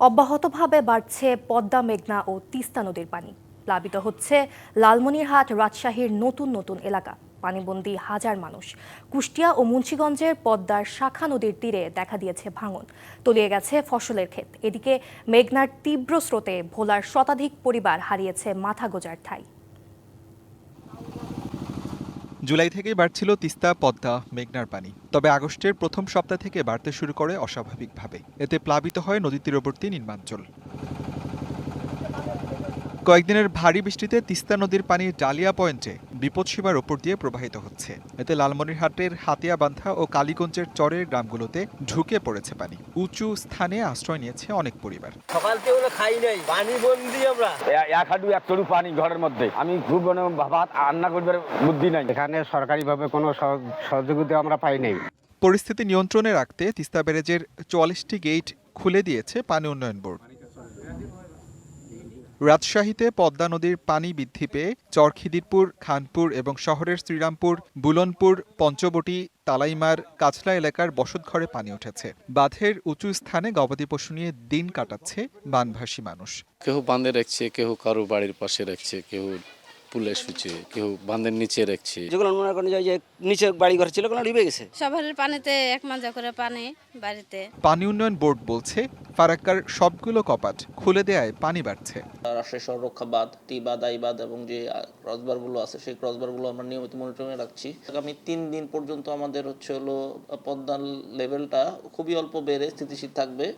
অব্যাহতভাবে বাড়ছে পদ্মা, মেঘনা ও তিস্তা নদীর পানি। প্লাবিত হচ্ছে লালমনিরহাট, রাজশাহীর নতুন নতুন এলাকা। পানিবন্দি হাজার মানুষ। কুষ্টিয়া ও মুন্সীগঞ্জের পদ্মার শাখা নদীর তীরে দেখা দিয়েছে ভাঙন। তলিয়ে গেছে ফসলের ক্ষেত। এদিকে মেঘনার তীব্র স্রোতে ভোলার শতাধিক পরিবার হারিয়েছে মাথা গোজার ঠাই। জুলাই থেকেই বাড়ছিল তিস্তা, পদ্মা, মেঘনার পানি। তবে আগস্টের প্রথম সপ্তাহ থেকে বাড়তে শুরু করে অস্বাভাবিকভাবে। এতে প্লাবিত হয় নদী তীরবর্তী নির্মাঞ্চল কয়েকদিনের ভারী বৃষ্টিতে তিস্তা নদীর পানি ডালিয়া পয়েন্টে বিপদসীমার ওপর দিয়ে প্রবাহিত হচ্ছে। এতে লালমনিরহাটের হাতিয়াবান্ধা ও কালীগঞ্জের চরের গ্রামগুলোতে ঢুকে পড়েছে পানি। উঁচু স্থানে আশ্রয় নিয়েছে অনেক পরিবার। সকাল থেকে খাই নাই পানি বন্দি আমরা। এক হাঁটু এক চড়ু পানি ঘরের মধ্যে। আমি খুব মানে ভাত রান্না করবার বুদ্ধি নাই। এখানে সরকারিভাবে কোনো সহযোগিতা আমরা পাই নাই। পরিস্থিতি নিয়ন্ত্রণে রাখতে তিস্তা ব্যারেজের চুয়াল্লিশটি গেট খুলে দিয়েছে পানি উন্নয়ন বোর্ড। রাজশাহীতে পদ্মা নদীর পানি বৃদ্ধি পেয়ে চরখিদিরপুর, খানপুর এবং শহরের শ্রীরামপুর, বুলনপুর, পঞ্চবটি, তালাইমার, কাছলা এলাকার বসতঘরে পানি উঠেছে। বাঁধের উঁচু স্থানে গবাদি পশু নিয়ে দিন কাটাচ্ছে বানভাসী মানুষ। কেউ বাঁধে রাখছে কেউ কারও বাড়ির পাশে রাখছে কেউ পুলে শুচ্ছে কেউ বাঁধের নিচে রাখছে। যেগুলো মনে করেন যে- যে নিচে বাড়ি ঘর ছিল ওগুলো ডুবে গেছে? সবার পানিতে এক মাজা করে পানি বাড়িতে। পানি উন্নয়ন বোর্ড বলছে ফারাক্কার সবগুলো কপাট খুলে দেয়ায় পানি বাড়ছে। রাজশাহী শহর রক্ষা বাঁধ টি বাঁধ আই বাঁধ এবং যে ক্রসবারগুলো আছে সেই ক্রসবারগুলো আমরা নিয়মিত মনিটরিংয়ে রাখছি। আগামী তিন দিন পর্যন্ত আমাদের হচ্ছে হলো পদ্মার লেভেলটা খুবই অল্প বেড়ে স্থিতিশীল থাকবে।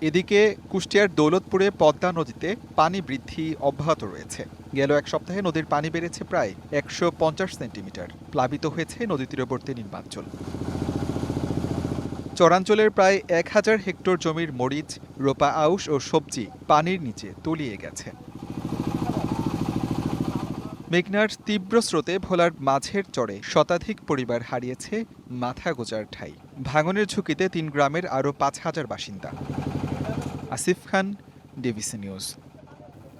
এদিকে কুষ্টিয়ার দৌলতপুরে পদ্মা নদীতে পানি বৃদ্ধি অব্যাহত রয়েছে। গেল এক সপ্তাহে নদীর পানি বেড়েছে প্রায় একশো পঞ্চাশ সেন্টিমিটার। প্লাবিত হয়েছে নদী তীরবর্তী নির্মাঞ্চল চরাঞ্চলের প্রায় এক হাজার হেক্টর জমির মরিচ, রোপা আউশ ও সবজি পানির নিচে তলিয়ে গেছে। মেঘনার তীব্র স্রোতে ভোলার মাঝের চরে শতাধিক পরিবার হারিয়েছে মাথা গোজার ঠাই। ভাঙনের ঝুঁকিতে তিন গ্রামের আরও পাঁচ হাজার বাসিন্দা। Asif Khan, DBC news.